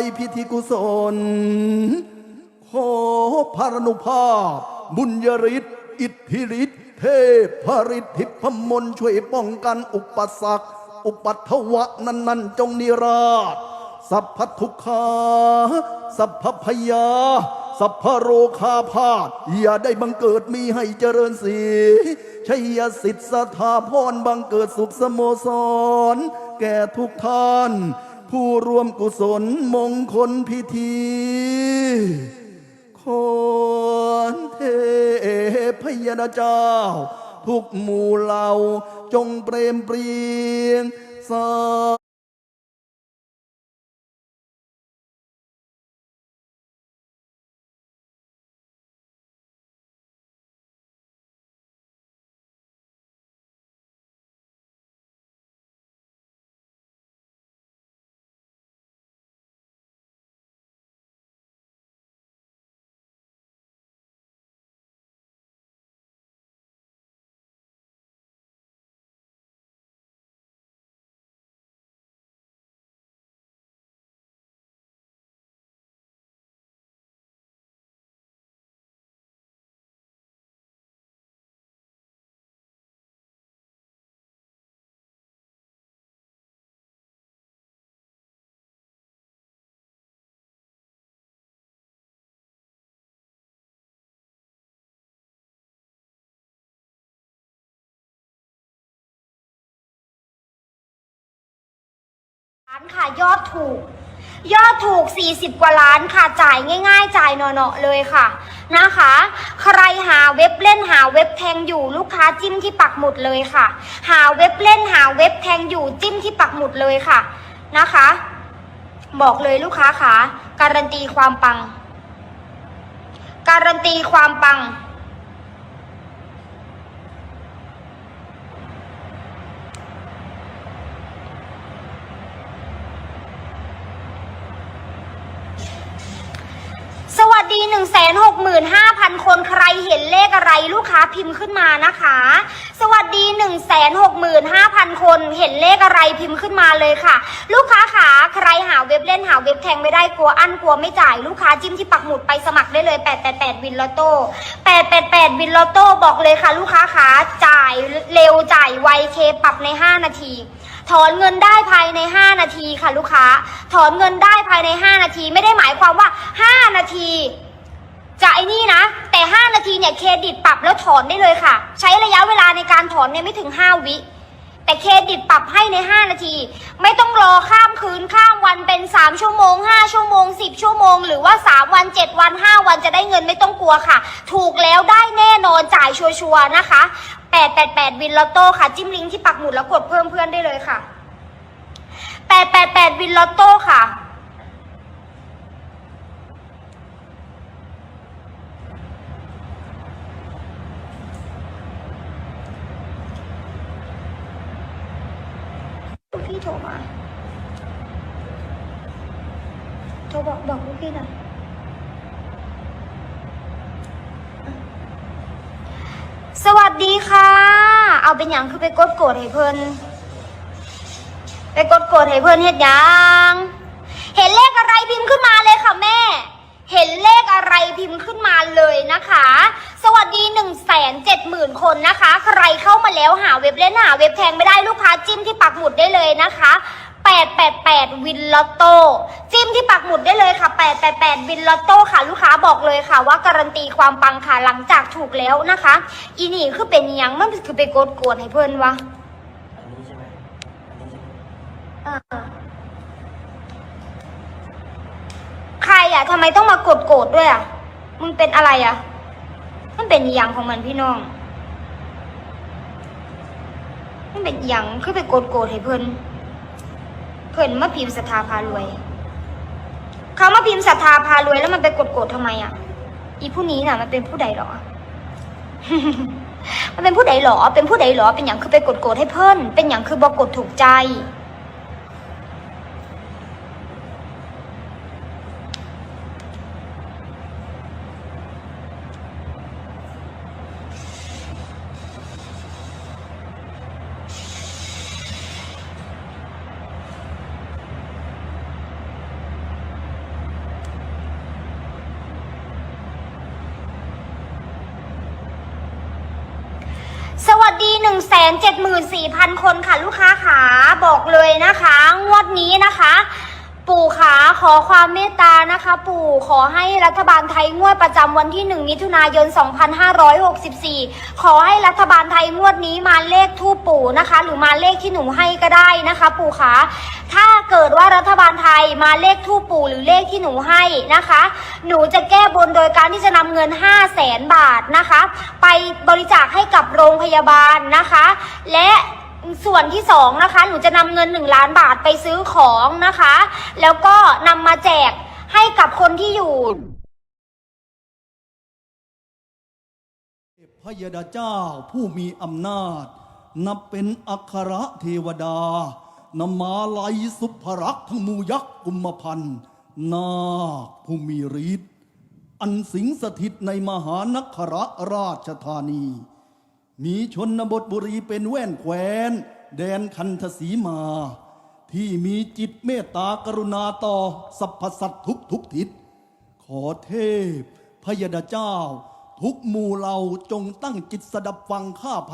ยพิธีกุศล ขอพารนุภาพ บุญยริศอิทธิฤทธิเทพพริทธิพมลช่วยป้องกันอุปสรรค อุปัตถวะนั้นนันจงนิราช สัพพทุกขาสัพพพยา สัพพโรคาพาธอย่าได้บังเกิดมีให้เจริญสีชัยสิทธิสถาพรบังเกิดสุขสโมสร แก่ทุกท่าน ผู้ร่วมกุศลมงคลพิธีคนเทพยนาเจ้า ทุกหมู่เหล่าจงเปรมปรียงสา ล้านค่ะยอดถูก ยอดถูก 40 กว่าล้านค่ะจ่ายง่าย ๆ จ่ายเนาะๆเลยค่ะนะคะ ใครหาเว็บเล่นหาเว็บแทงอยู่ลูกค้าจิ้มที่ปักหมุดเลยค่ะ หาเว็บเล่นหาเว็บแทงอยู่จิ้มที่ปักหมุดเลยค่ะนะคะ บอกเลยลูกค้าค่ะการันตีความปัง การันตีความปัง สวัสดี 1 6 5 0 0 0คนใครเห็นเลขอะไรลูกค้าพิมพ์ขึ้นมานะคะ สวัสดี1 6 5 0 0 0คนเห็นเลขอะไรพิมพ์ขึ้นมาเลยค่ะ ลูกค้าขาใครหาเว็บเล่นหาเว็บแทงไม่ได้กลัวอั้นกลัวไม่จ่ายลูกค้าจิ้มที่ปักหมุดไปสมัครได้เลย888วินลอตโต้888วินลอตโต้บอกเลยค่ะ ลูกค้าขาจ่ายเร็วจ่ายไวเคปรับใน 5 นาทีถอนเงินได้ภายใน 5 นาทีค่ะลูกค้า ถอนเงินได้ภายใน 5 นาที ไม่ได้หมายความว่า 5 นาที จะไอ้นี่นะ แต่ 5 นาทีเนี่ยเครดิตปรับแล้วถอนได้เลยค่ะ ใช้ระยะเวลาในการถอนเนี่ยไม่ถึง 5 วิ แต่เครดิตปรับให้ใน 5 นาที ไม่ต้องรอข้ามคืนข้ามวันเป็น 3 ชั่วโมง 5 ชั่วโมง 10 ชั่วโมง หรือว่า 3 วัน 7 วัน 5 วันจะได้เงินไม่ต้องกลัวค่ะ ถูกแล้วได้แน่นอนจ่ายชัวร์ๆนะคะ 888 วินลอตโต้ค่ะ จิ้มลิงก์ที่ปักหมุดแล้วกดเพิ่มเพื่อนได้เลยค่ะ 888 วินลอตโต้ค่ะ พี่โทรมา โทรบอกบอกลูกพี่หน่อยสวัสดีค่ะ เอาเป็นอย่างคือไปกดโกรธให้เพิ่นไปกดโกรธให้เพื่นเฮ็ดยัง เห็นเลขอะไรพิมพ์ขึ้นมาเลยค่ะแม่ เห็นเลขอะไรพิมพ์ขึ้นมาเลยนะคะ สวัสดี1นึ่งแสนเจ็ดหมื่นคนนะคะ ใครเข้ามาแล้วหาเว็บเล่นหาเว็บแทงไม่ได้ลูกค้าจิ้มที่ปักหมุดได้เลยนะคะ888 วินลอตโต้จิ้มที่ปักหมุดได้เลยค่ะ888 วินลอตโต้ค่ะลูกค้าบอกเลยค่ะ ว่าการันตีความปังค่ะหลังจากถูกแล้วนะคะ อีนี่คือเป็นอิหยังมันคือไปกดโกรธให้เพื่อนวะอันนี้ใช่ไหมอันนี้ใช่ไหมอ่าใคร อะทำไมต้องมากดโกรธด้วยอะ มึงเป็นอะไรอะ มันเป็นอย่างของมันพี่น้อง มันเป็นอย่างคือไปกดโกรธให้เพิ่น เพิ่นมาพิมพ์ศรัทธาพารวย เขามาพิมพ์ศรัทธาพารวยแล้วมันไปกดโกรธทำไมอะ อีผู้นี้น่ะ มันเป็นผู้ใดหรอ มันเป็นผู้ใดหรอ เป็นผู้ใดหรอ เป็นอย่างคือไปกดโกรธให้เพิ่น เป็นอย่างคือบอกกดถูกใจ 174,000 คนค่ะลูกค้าขาบอกเลยนะคะ งวดนี้นะคะ ปู่ขาขอความเมตตานะคะ ปู่ขอให้รัฐบาลไทยงวดประจำวันที่ 1 มิถุนายน 2564 ขอให้รัฐบาลไทยงวดนี้มาเลขทูปปู่นะคะ หรือมาเลขที่หนูให้ก็ได้นะคะ ปู่ขาถ้า เกิดว่ารัฐบาลไทยมาเลขทูปปู่หรือเลขที่หนูให้นะคะ หนูจะแก้บนโดยการที่จะนำเงิน 5 0 0แสนบาทนะคะ ไปบริจาคให้กับโรงพยาบาลนะคะ และส่วนที่สองนะคะหนูจะนำเงิน 1 ล้านบาทไปซื้อของนะคะ แล้วก็นำมาแจกให้กับคนที่อยู่พระยดาเจ้าผู้มีอำนาจ นับเป็นอัครเทวดา นมาลัยสุภรักษ์ทั้งมูยักษ์กุมพันธ์นาภูมีฤทธิ์อันสิงสถิตในมหานครราชธานี มีชนบทบุรีเป็นแว่นแคว้น แดนคันธสีมา ที่มีจิตเมตตากรุณาต่อสรรพสัตว์ทุกทุกทิศ ขอเทพพยดาเจ้า ทุกหมู่เราจงตั้งจิตสดับฟังข้าพ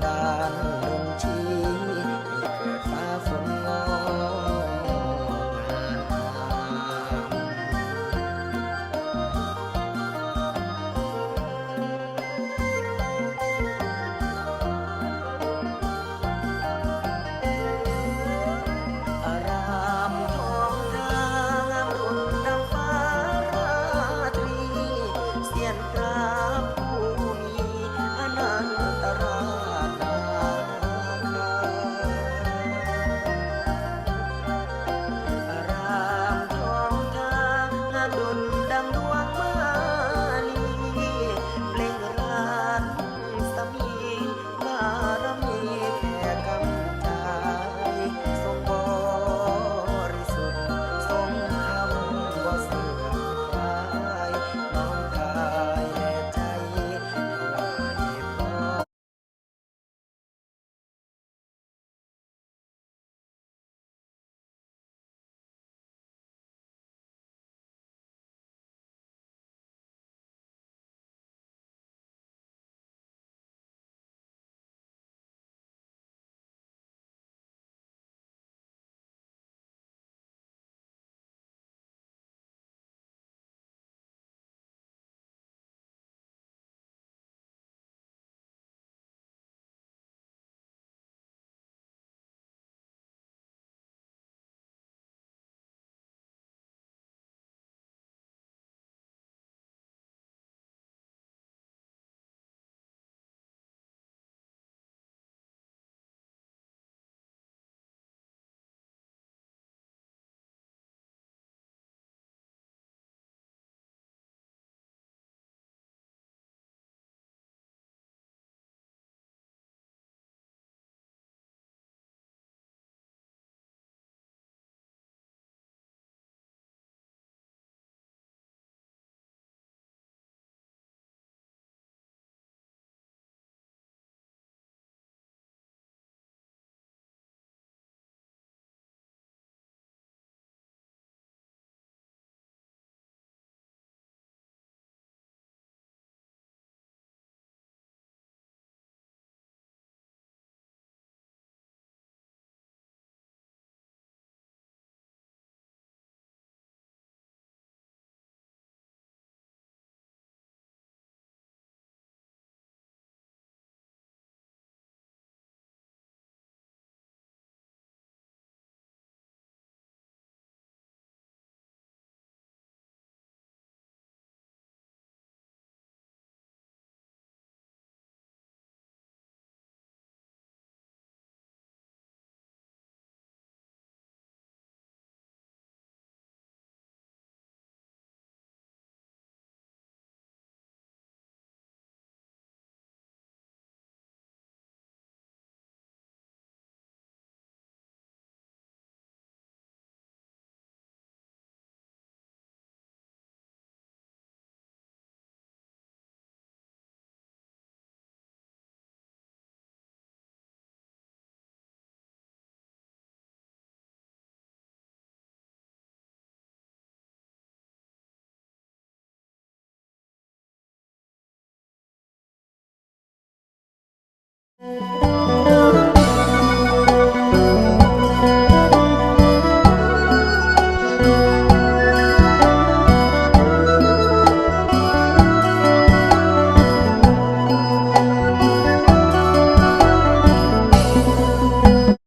บั เ